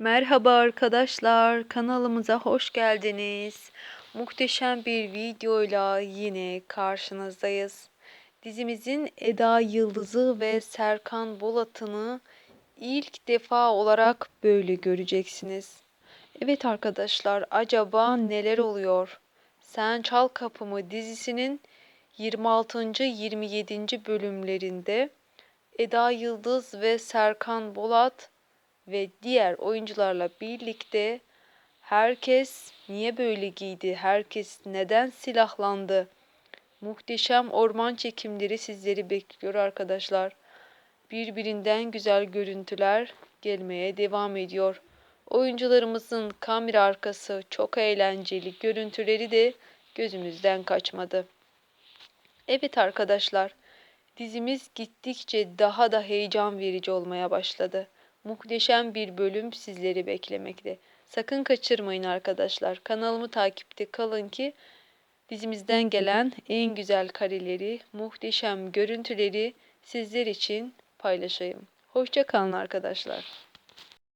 Merhaba arkadaşlar, kanalımıza hoş geldiniz. Muhteşem bir videoyla yine karşınızdayız. Dizimizin Eda Yıldız'ı ve Serkan Bolat'ını ilk defa olarak böyle göreceksiniz. Evet arkadaşlar, acaba neler oluyor? Sen Çal Kapımı dizisinin 26. 27. bölümlerinde Eda Yıldız ve Serkan Bolat ve diğer oyuncularla birlikte herkes niye böyle giydi? Herkes neden silahlandı? Muhteşem orman çekimleri sizleri bekliyor arkadaşlar. Birbirinden güzel görüntüler gelmeye devam ediyor. Oyuncularımızın kamera arkası çok eğlenceli görüntüleri de gözümüzden kaçmadı. Evet arkadaşlar, dizimiz gittikçe daha da heyecan verici olmaya başladı. Muhteşem bir bölüm sizleri beklemekte. Sakın kaçırmayın arkadaşlar. Kanalımı takipte kalın ki dizimizden gelen en güzel kareleri, muhteşem görüntüleri sizler için paylaşayım. Hoşça kalın arkadaşlar.